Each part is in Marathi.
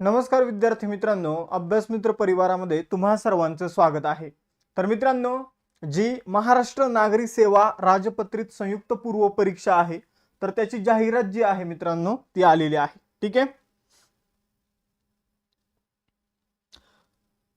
नमस्कार विद्यार्थी मित्रांनो अभ्यास मित्र परिवारामध्ये तुम्हा सर्वांचं स्वागत आहे. तर मित्रांनो जी महाराष्ट्र नागरी सेवा राजपत्रित संयुक्त पूर्व परीक्षा आहे तर त्याची जाहिरात जी आहे मित्रांनो ती आलेली आहे. ठीक आहे?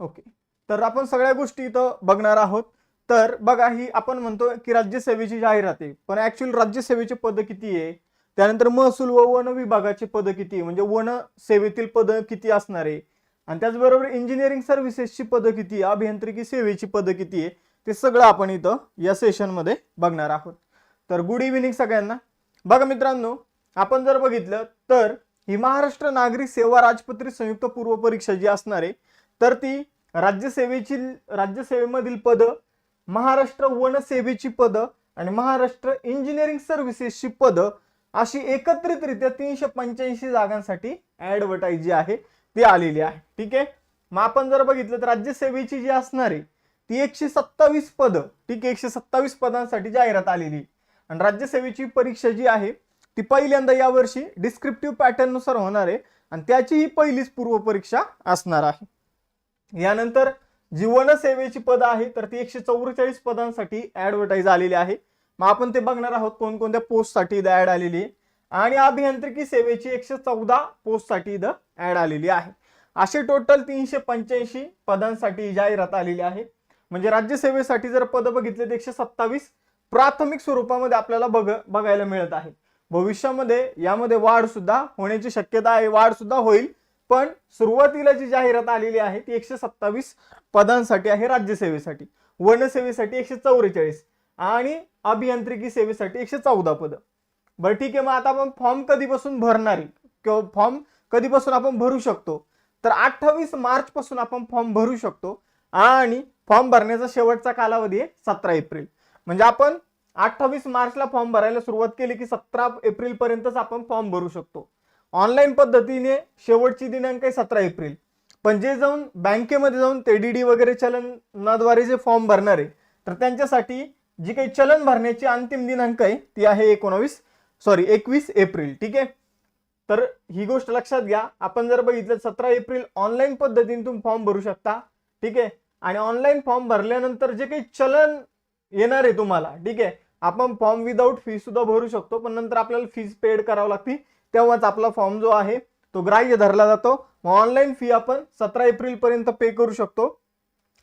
ओके. तर आपण सगळ्या गोष्टी इथं बघणार आहोत. तर बघा ही आपण म्हणतो की राज्यसेवेची जाहिरात आहे. पण ऍक्च्युअली राज्यसेवेचे पद किती आहे? त्यानंतर महसूल व वन विभागाची पद किती? म्हणजे वन सेवेतील पद किती असणार आहे? आणि त्याचबरोबर इंजिनिअरिंग सर्व्हिसेसची पद किती? आहे अभियांत्रिकी सेवेची पद किती आहे? ते सगळं आपण इथं या सेशनमध्ये बघणार आहोत. तर गुड इव्हिनिंग सगळ्यांना. बघा मित्रांनो आपण जर बघितलं तर ही महाराष्ट्र नागरिक सेवा राजपत्रित संयुक्त पूर्व परीक्षा जी असणार आहे तर ती राज्यसेवेची राज्यसेवेमधील पद महाराष्ट्र वन सेवेची पद आणि महाराष्ट्र इंजिनिअरिंग सर्व्हिसेसची पदं अशी एकत्रितरित्या तीनशे पंच्याऐंशी जागांसाठी ऍडव्हर्टाईज जी आहे ती आलेली आहे. ठीक आहे? मग आपण जर बघितलं तर राज्यसेवेची जी असणार आहे ती एकशे सत्तावीस पद ठीक आहे? एकशे सत्तावीस पदांसाठी जाहिरात आलेली आणि राज्यसेवेची परीक्षा जी आहे ती पहिल्यांदा यावर्षी डिस्क्रिप्टिव्ह पॅटर्ननुसार होणार आहे आणि त्याची ही पहिलीच पूर्व परीक्षा असणार आहे. यानंतर जीवनसेवेची पदं पद आहे तर ती एकशे चौवेचाळीस पदांसाठी ॲडव्हर्टाईज आलेली आहे. मग आपण ते बघणार आहोत कोणकोणत्या पोस्टसाठी इथं ऍड आलेली आहे. आणि अभियांत्रिकी सेवेची एकशे चौदा पोस्टसाठी इथं ऍड आलेली आहे. असे टोटल तीनशे पंच्याऐंशी पदांसाठी जाहिरात आलेली आहे. म्हणजे राज्यसेवेसाठी जर पद बघितले तर एकशे सत्तावीस प्राथमिक स्वरूपामध्ये आपल्याला बघ बघायला मिळत आहे. भविष्यामध्ये यामध्ये वाढ सुद्धा होण्याची शक्यता आहे. वाढ सुद्धा होईल. पण सुरुवातीला जी जाहिरात आलेली आहे ती एकशे सत्तावीस पदांसाठी आहे राज्यसेवेसाठी वनसेवेसाठी एकशे चौवेचाळीस. आणि अभियांत्रिकी सेवेसाठी एकशे चौदा पद. बरं ठीक आहे मग आता आपण फॉर्म कधीपासून भरणार आहे? किंवा फॉर्म कधीपासून आपण भरू शकतो? तर अठ्ठावीस मार्चपासून आपण फॉर्म भरू शकतो. आणि फॉर्म भरण्याचा शेवटचा कालावधी आहे सतरा एप्रिल. म्हणजे आपण अठ्ठावीस मार्चला फॉर्म भरायला सुरुवात केली की सतरा एप्रिल पर्यंतच आपण फॉर्म भरू शकतो. ऑनलाईन पद्धतीने शेवटची दिनांक आहे सतरा एप्रिल. पण जे जाऊन बँकेमध्ये जाऊन ते डी डी वगैरे चलनाद्वारे जे फॉर्म भरणार आहे तर त्यांच्यासाठी जी काही चलन भरण्याची अंतिम दिनांक आहे ती आहे एकोणावीस सॉरी एकवीस एप्रिल ठीक आहे? तर ही गोष्ट लक्षात घ्या. आपण जर बघितलं सतरा एप्रिल ऑनलाईन पद्धतीने तुम्ही फॉर्म भरू शकता ठीक आहे? आणि ऑनलाईन फॉर्म भरल्यानंतर जे काही चलन येणार आहे तुम्हाला ठीक आहे? आपण फॉर्म विदाऊट फी सुद्धा भरू शकतो पण नंतर आपल्याला फीज पेड करावं लागते तेव्हाच आपला फॉर्म जो आहे तो ग्राह्य धरला जातो. मग ऑनलाईन फी आपण सतरा एप्रिल पर्यंत पे करू शकतो.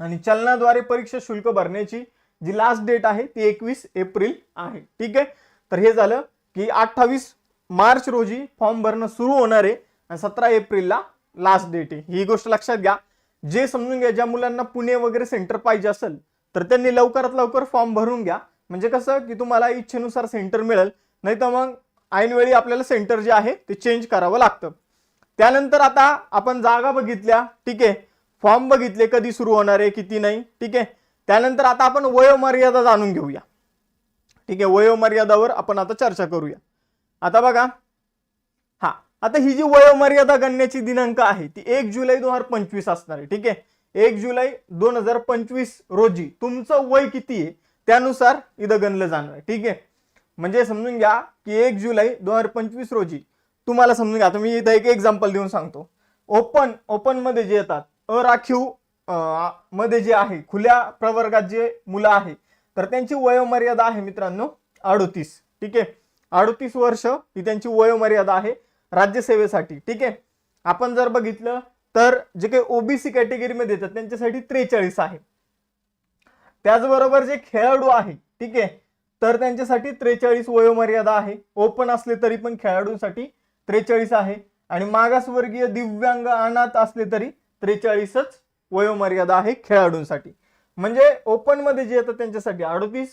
आणि चलनाद्वारे परीक्षा शुल्क भरण्याची जी लास्ट डेट आहे ती एकवीस एप्रिल आहे. ठीक आहे? तर हे झालं की अठ्ठावीस मार्च रोजी फॉर्म भरणं सुरू होणार आहे आणि सतरा एप्रिलला लास्ट डेट आहे. ही गोष्ट लक्षात घ्या. जे समजून घ्या ज्या मुलांना पुणे वगैरे सेंटर पाहिजे असेल तर त्यांनी लवकरात लवकर फॉर्म भरून घ्या. म्हणजे कसं की तुम्हाला इच्छेनुसार सेंटर मिळेल नाही तर मग ऐनवेळी आपल्याला सेंटर जे आहे ते चेंज करावं लागतं. त्यानंतर आता आपण जागा बघितल्या. ठीक आहे? फॉर्म बघितले कधी सुरू होणार आहे किती नाही. ठीक आहे? त्यानंतर आता आपण वयोमर्यादा जाणून घेऊया. ठीक आहे वयोमर्यादावर आपण आता चर्चा करूया. आता बघा हा आता ही जी वयोमर्यादा गणण्याची दिनांक आहे ती एक जुलै दोन हजार पंचवीस असणार आहे. ठीक आहे एक जुलै दोन हजार पंचवीस रोजी तुमचं वय किती आहे त्यानुसार इथं गणलं जाणार आहे. ठीक आहे म्हणजे समजून घ्या की एक जुलै दोन हजार पंचवीस रोजी तुम्हाला समजून घ्या. आता मी इथं एक एक्झाम्पल देऊन सांगतो. ओपन ओपनमध्ये जे येतात अराखीव राखीव मध्ये जे आहे खुल्या प्रवर्गात जे मुलं आहे तर त्यांची वयोमर्यादा आहे मित्रांनो अडोतीस. ठीक आहे? अडोतीस वर्ष ही त्यांची वयोमर्यादा आहे राज्यसेवेसाठी. ठीक आहे? आपण जर बघितलं तर जे काही ओबीसी कॅटेगरीमध्ये येतात त्यांच्यासाठी त्रेचाळीस आहे. त्याचबरोबर जे खेळाडू आहे ठीक आहे? तर त्यांच्यासाठी त्रेचाळीस वयोमर्यादा आहे. ओपन असले तरी पण खेळाडूंसाठी त्रेचाळीस आहे. आणि मागासवर्गीय दिव्यांग अनाथ असले तरी त्रेचाळीसच वयोमर्यादा आहे खेळाडूंसाठी. म्हणजे ओपनमध्ये जे येतात त्यांच्यासाठी अडतीस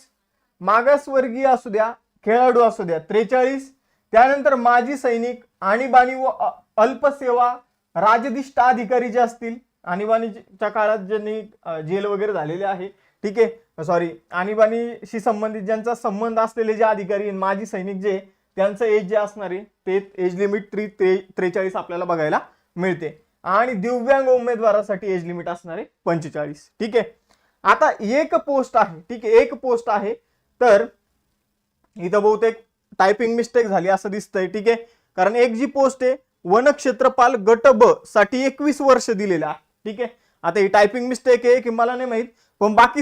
मागासवर्गीय असू द्या खेळाडू असू द्या त्रेचाळीस त्यानंतर माजी सैनिक आणीबाणी व अल्पसेवा राजदिष्ट अधिकारी जे असतील आणीबाणीच्या काळात ज्यांनी जेल वगैरे झालेले आहे ठीक आहे सॉरी आणीबाणीशी संबंधित ज्यांचा संबंध असलेले जे अधिकारी माजी सैनिक जे त्यांचं एज जे असणार आहे ते एज लिमिट थ्री त्रे त्रेचाळीस आपल्याला बघायला मिळते. आणि दिव्यांग उमेदवारासाठी एज लिमिट असणार आहे पंचेचाळीस. ठीक आहे? आता एक पोस्ट आहे ठीक आहे? एक पोस्ट आहे. तर इथं बहुतेक टायपिंग मिस्टेक झाली असं दिसतंय ठीक आहे? कारण एक जी पोस्ट आहे वनक्षेत्रपाल गट ब साठी एकवीस वर्ष दिलेलं आहे ठीक आहे? आता ही टायपिंग मिस्टेक आहे की मला नाही माहीत पण बाकी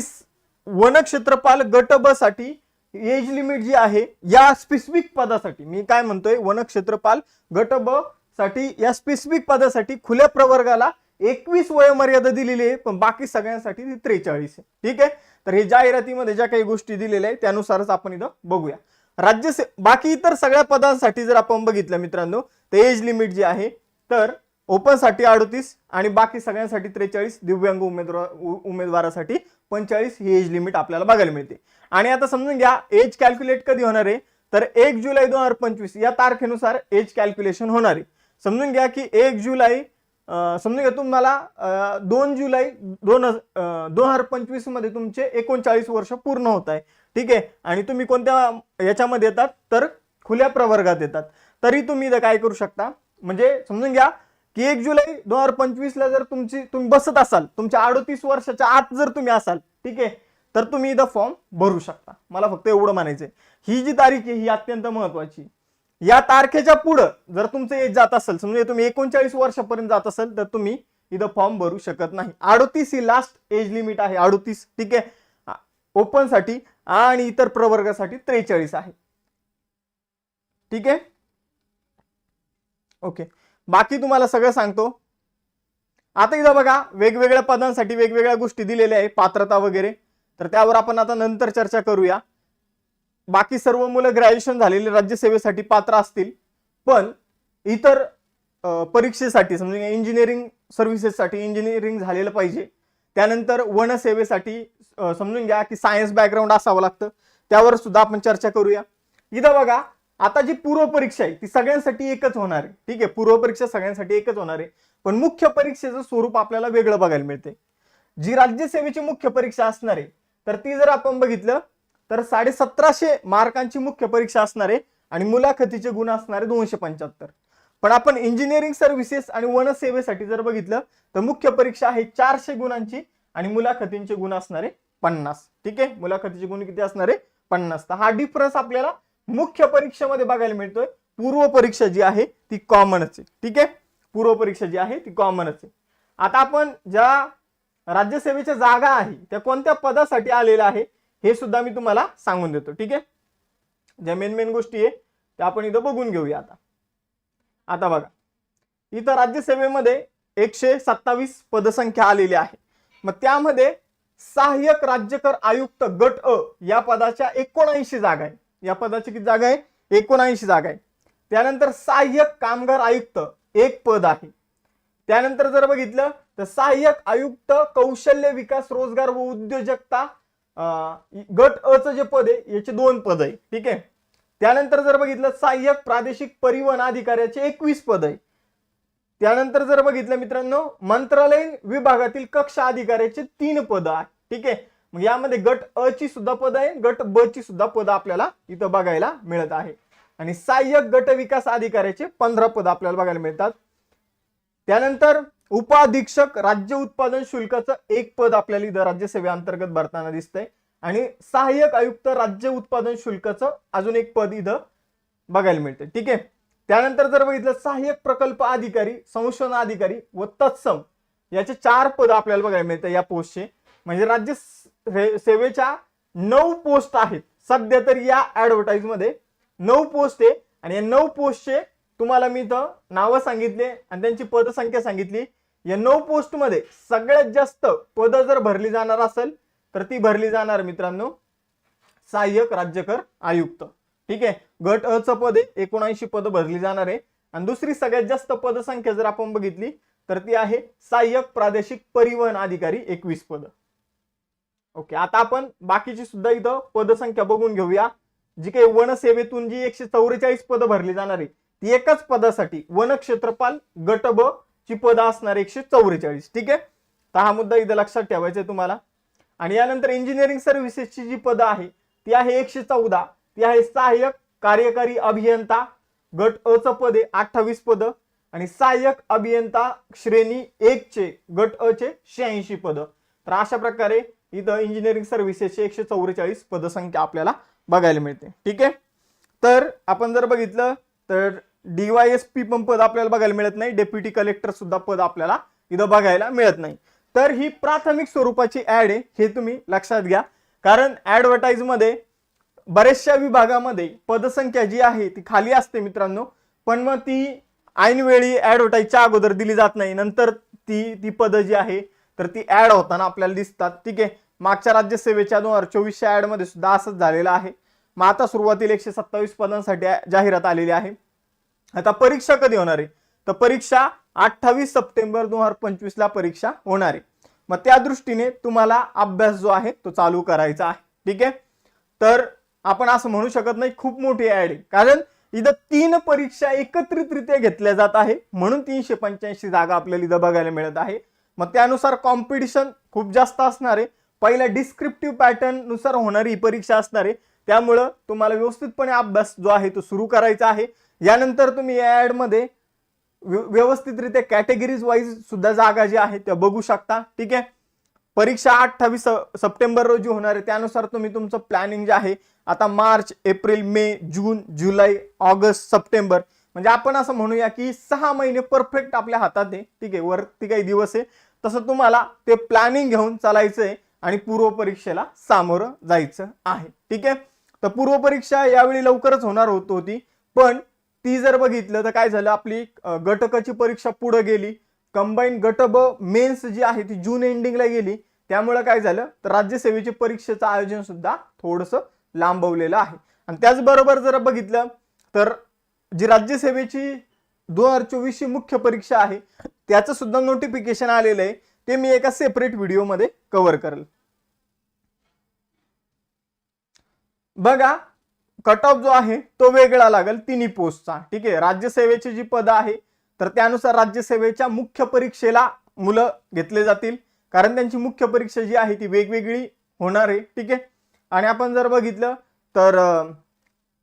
वनक्षेत्रपाल गट ब साठी एज लिमिट जी आहे या स्पेसिफिक पदासाठी मी काय म्हणतोय? वन क्षेत्रपाल गट ब साठी या स्पेसिफिक पदासाठी खुल्या प्रवर्गाला एकवीस वयोमर्यादा दिलेली आहे पण बाकी सगळ्यांसाठी ती त्रेचाळीस आहे. ठीक आहे? तर हे जाहिरातीमध्ये ज्या काही गोष्टी दिलेल्या आहेत त्यानुसारच आपण इथं बघूया. राज्य से- बाकी इतर सगळ्या पदांसाठी जर आपण बघितलं मित्रांनो तर एज लिमिट जी आहे तर ओपनसाठी अडतीस आणि बाकी सगळ्यांसाठी त्रेचाळीस दिव्यांग उमेदवार उमेदवारासाठी पंचेचाळीस ही एज लिमिट आपल्याला बघायला मिळते. आणि आता समजून घ्या एज कॅल्क्युलेट कधी होणार आहे? तर एक जुलै दोन हजार पंचवीस या तारखेनुसार एज कॅल्क्युलेशन होणार आहे. समजून घ्या की एक जुलै समजून घ्या तुम्हाला दोन जुलै दोन दोन हजार पंचवीसमध्ये तुमचे एकोणचाळीस वर्ष पूर्ण होत आहे. ठीक आहे? आणि तुम्ही कोणत्या याच्यामध्ये येतात? तर खुल्या प्रवर्गात येतात. तरी तुम्ही इथं काय करू शकता? म्हणजे समजून घ्या की एक जुलै दोन हजार पंचवीसला जर तुमची तुम्ही बसत असाल तुमच्या अडतीस वर्षाच्या आत जर तुम्ही असाल ठीक आहे? तर तुम्ही इथं फॉर्म भरू शकता. मला फक्त एवढं म्हणायचंय. ही जी तारीख आहे ही अत्यंत महत्वाची या तारखेच्या पुढं जर तुमचं एज जात असेल समजा तुम्ही एकोणचाळीस वर्षापर्यंत जात असेल तर तुम्ही इथं फॉर्म भरू शकत नाही. अडोतीस ही लास्ट एज लिमिट आहे अडोतीस ठीक आहे? ओपनसाठी आणि इतर प्रवर्गासाठी त्रेचाळीस आहे. ठीक आहे? ओके बाकी तुम्हाला सगळं सांगतो. आता इथं बघा वेगवेगळ्या पदांसाठी वेगवेगळ्या गोष्टी दिलेल्या आहे पात्रता वगैरे. तर त्यावर आपण आता नंतर चर्चा करूया. बाकी सर्व मुलं ग्रॅज्युएशन झालेले राज्यसेवेसाठी पात्र असतील. पण इतर परीक्षेसाठी समजा इंजिनिअरिंग सर्व्हिसेससाठी इंजिनिअरिंग झालेलं पाहिजे. त्यानंतर वनसेवेसाठी समजून घ्या की सायन्स बॅकग्राऊंड असावं लागतं. त्यावर सुद्धा आपण चर्चा करूया. इथं बघा आता जी पूर्व परीक्षा आहे ती सगळ्यांसाठी एकच होणार आहे. ठीक आहे पूर्व परीक्षा सगळ्यांसाठी एकच होणार आहे. पण मुख्य परीक्षेचं स्वरूप आपल्याला वेगळं बघायला मिळते जी राज्यसेवेची मुख्य परीक्षा असणार आहे तर ती जर आपण बघितलं तर साडे सतराशे मार्कांची मुख्य परीक्षा असणारे आणि मुलाखतीचे गुण असणारे दोनशे पंच्याहत्तर. पण आपण इंजिनिअरिंग सर्व्हिसेस आणि वनसेवेसाठी जर बघितलं तर मुख्य परीक्षा आहे चारशे गुणांची आणि मुलाखतींचे गुण असणारे पन्नास. ठीक आहे? मुलाखतीचे गुण किती असणारे? पन्नास. तर हा डिफरन्स आपल्याला मुख्य परीक्षेमध्ये बघायला मिळतोय. पूर्व परीक्षा जी आहे ती कॉमनच आहे. ठीक आहे? पूर्व परीक्षा जी आहे ती कॉमनच आहे. आता आपण ज्या राज्यसेवेच्या जागा आहे त्या कोणत्या पदासाठी आलेल्या आहे? हे सुद्धा मी तुम्हाला सांगून देतो ठीक आहे? ज्या मेन मेन गोष्टी आहे त्या आपण इथं बघून घेऊया आता. आता बघा. इथं राज्यसेवेमध्ये एकशे सत्तावीस पदसंख्या आलेली आहे. मग त्यामध्ये सहाय्यक राज्यकर आयुक्त गट अ या पदाच्या एकोणऐंशी जागा आहे. या पदाची किती जागा आहे? एकोणऐंशी जागा आहे. त्यानंतर सहाय्यक कामगार आयुक्त एक पद आहे. त्यानंतर जर बघितलं तर सहाय्यक आयुक्त कौशल्य विकास रोजगार व उद्योजकता गट अ चं जे पद आहे याचे दोन पद आहे ठीक आहे? त्यानंतर जर बघितलं सहाय्यक प्रादेशिक परिवहन अधिकाऱ्याचे एकवीस पद आहे. त्यानंतर जर बघितलं मित्रांनो मंत्रालयीन विभागातील कक्ष अधिकाऱ्याचे तीन पद आहे ठीक आहे? मग यामध्ये गट अ ची सुद्धा पद आहे गट ब ची सुद्धा पद आपल्याला इथं बघायला मिळत आहे. आणि सहाय्यक गट विकास अधिकाऱ्याचे पंधरा पद आपल्याला बघायला मिळतात. त्यानंतर उपाधीक्षक राज्य उत्पादन शुल्काचं एक पद आपल्याला इथं राज्यसेवेअंतर्गत भरताना दिसतंय. आणि सहाय्यक आयुक्त राज्य उत्पादन शुल्काचं अजून एक पद इथं बघायला मिळतं ठीक आहे? त्यानंतर जर बघितलं सहाय्यक प्रकल्प अधिकारी संशोधन अधिकारी व तत्सम याचे चार पद आपल्याला बघायला मिळतं या पोस्टचे. म्हणजे राज्य से- सेवेच्या नऊ पोस्ट आहेत. सध्या तर या ऍडव्हर्टाईजमध्ये नऊ पोस्ट आहे. आणि या नऊ पोस्टचे तुम्हाला मी इथं नावं सांगितले आणि त्यांची पदसंख्या सांगितली. या नऊ पोस्टमध्ये सगळ्यात जास्त पद जर भरली जाणार असेल तर ती भरली जाणार मित्रांनो सहाय्यक राज्यकर आयुक्त. ठीक आहे? गट अ चं पद आहे एकोणऐंशी पद भरली जाणार आहे. आणि दुसरी सगळ्यात जास्त पदसंख्या जर आपण बघितली तर ती आहे सहाय्यक प्रादेशिक परिवहन अधिकारी एकवीस पद. ओके आता आपण बाकीची सुद्धा इथं पदसंख्या बघून घेऊया. जी काही वनसेवेतून जी एकशे चौवेचाळीस पदं भरली जाणार आहे ती एकाच पदासाठी वन क्षेत्रपाल गट ब ची पदं असणार एकशे चौवेचाळीस. ठीक आहे? तर हा मुद्दा इथं लक्षात ठेवायचा आहे तुम्हाला. आणि यानंतर इंजिनिअरिंग सर्व्हिसेसची जी पदं आहे ती आहे एकशे चौदा. ती आहे सहाय्यक कार्यकारी अभियंता गट अ च पद आहे अठ्ठावीस पदं. आणि सहाय्यक अभियंता श्रेणी एक चे गट अ चे शहाऐंशी पदं. तर अशा प्रकारे इथं इंजिनिअरिंग सर्व्हिसेसची एकशे चौवेचाळीस पदसंख्या आपल्याला बघायला मिळते. ठीक आहे? तर आपण जर बघितलं तर डीवायएसपी पण पद आपल्याला बघायला मिळत नाही. डेप्युटी कलेक्टर सुद्धा पद आपल्याला इथं बघायला मिळत नाही. तर ही प्राथमिक स्वरूपाची ऍड आहे हे तुम्ही लक्षात घ्या. कारण ऍडव्हर्टाईजमध्ये बऱ्याचशा विभागामध्ये पदसंख्या जी आहे ती खाली असते मित्रांनो. पण मग ती ऐनवेळी ऍडव्हर्टाईजच्या अगोदर दिली जात नाही. नंतर ती ती पदं जी आहे तर ती ऍड होताना आपल्याला दिसतात. ठीक आहे? मागच्या राज्यसेवेच्या दोन हजार चोवीसच्या ॲडमध्ये सुद्धा असंच झालेलं आहे. मग आता सुरुवातीला एकशे सत्तावीस पदांसाठी जाहिरात आलेली आहे. आता परीक्षा कधी होणार आहे? तर परीक्षा अठ्ठावीस सप्टेंबर दोन हजार पंचवीस ला परीक्षा होणार आहे. मग त्या दृष्टीने तुम्हाला अभ्यास जो आहे तो चालू करायचा आहे. ठीक आहे? तर आपण असं म्हणू शकत नाही खूप मोठी ऍड आहे. कारण इथं तीन परीक्षा एकत्रितरित्या घेतल्या जात आहे. म्हणून तीनशे पंच्याऐंशी जागा आपल्याला इथं बघायला मिळत आहे. मग त्यानुसार कॉम्पिटिशन खूप जास्त असणार आहे. पहिल्या डिस्क्रिप्टिव्ह पॅटर्ननुसार होणारी ही परीक्षा असणार आहे. त्यामुळं तुम्हाला व्यवस्थितपणे अभ्यास जो आहे तो सुरू करायचा आहे. यानंतर तुम्ही या ॲडमध्ये व्य- व्यवस्थितरित्या कॅटेगरीज वाईज सुद्धा जागा जी आहे त्या बघू शकता. ठीक आहे? परीक्षा अठ्ठावीस सप्टेंबर रोजी होणार आहे. त्यानुसार तुम्ही तुमचं प्लॅनिंग जे आहे आता मार्च एप्रिल मे जून जुलै ऑगस्ट सप्टेंबर म्हणजे आपण असं म्हणूया की सहा महिने परफेक्ट आपल्या हातात आहे. ठीक आहे? वरती काही दिवस आहे. तसं तुम्हाला ते प्लॅनिंग घेऊन चालायचं आहे आणि पूर्व परीक्षेला सामोरं जायचं आहे. ठीक आहे? तर पूर्व परीक्षा यावेळी लवकरच होणार होत होती. पण ती जर बघितलं तर काय झालं आपली घटकाची गटकाची परीक्षा पुढे गेली. कंबाईन गट ब मेन्स जी आहे ती जून एंडिंगला गेली. त्यामुळे काय झालं तर राज्यसेवेची परीक्षेचं आयोजन सुद्धा थोडंसं लांबवलेलं आहे. आणि त्याचबरोबर जर बघितलं तर जी राज्यसेवेची दोन हजार चोवीसची मुख्य परीक्षा आहे त्याचं सुद्धा नोटिफिकेशन आलेलं आहे. ते मी एका सेपरेट व्हिडिओमध्ये कव्हर करेल. बघा कट ऑफ जो आहे तो वेगळा लागेल तिन्ही पोस्टचा ठीक आहे? राज्यसेवेची जी पदं आहे तर त्यानुसार राज्यसेवेच्या मुख्य परीक्षेला मुलं घेतले जातील. कारण त्यांची मुख्य परीक्षा जी आहे ती वेगवेगळी होणार आहे. ठीक आहे? आणि आपण जर बघितलं तर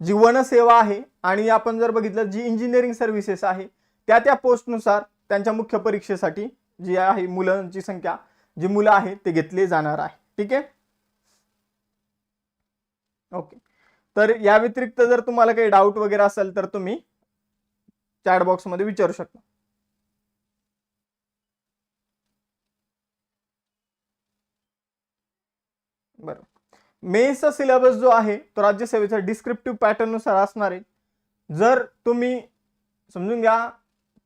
जी वनसेवा आहे आणि आपण जर बघितलं जी इंजिनिअरिंग सर्व्हिसेस आहे त्या त्या पोस्टनुसार त्यांच्या मुख्य परीक्षेसाठी जी आहे मुलांची संख्या जी मुलं आहे ते घेतले जाणार आहे. ठीक आहे? ओके. तर या व्यतिरिक्त जर तुम्हाला काही डाऊट वगैरे असेल तर तुम्ही चॅट बॉक्समध्ये विचारू शकता. बरं. मेचा सिलेबस जो आहे तो राज्यसेवेचा डिस्क्रिप्टिव्ह पॅटर्ननुसार असणार आहे. जर तुम्ही समजून घ्या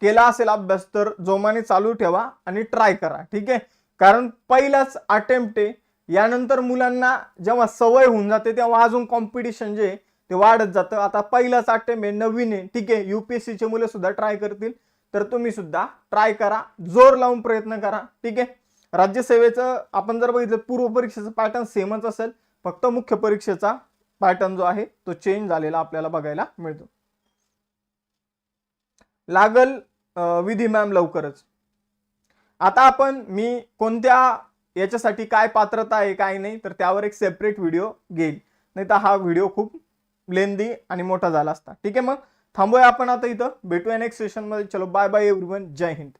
केला असेल अभ्यास तर जोमाने चालू ठेवा आणि ट्राय करा. ठीक आहे? कारण पहिलाच अटेम्प्ट आहे यानंतर मुलांना जेव्हा सवय होऊन जाते तेव्हा अजून कॉम्पिटिशन जे ते वाढत जातं. आता पहिलाच अटेम्प्ट आहे नवीन आहे. ठीक आहे यू पी एस सीचे मुलं सुद्धा ट्राय करतील. तर तुम्ही सुद्धा ट्राय करा. जोर लावून प्रयत्न करा. ठीक आहे? राज्यसेवेचं आपण जर बघितलं पूर्व परीक्षेचं पॅटर्न सेमच असेल. फक्त मुख्य परीक्षेचा पॅटर्न जो आहे तो चेंज झालेला आपल्याला बघायला मिळतो. लागल विधी मॅम लवकरच. आता आपण मी कोणत्या याच्यासाठी काय पात्रता आहे काय नाही तर त्यावर एक सेपरेट व्हिडिओ घेईल. नाही तर हा व्हिडिओ खूप लेंदी आणि मोठा झाला असता. ठीक आहे मग? थांबूया आपण आता इथं. भेटूया नेक्स्ट सेशनमध्ये चलो बाय बाय एव्हरीवन जय हिंद.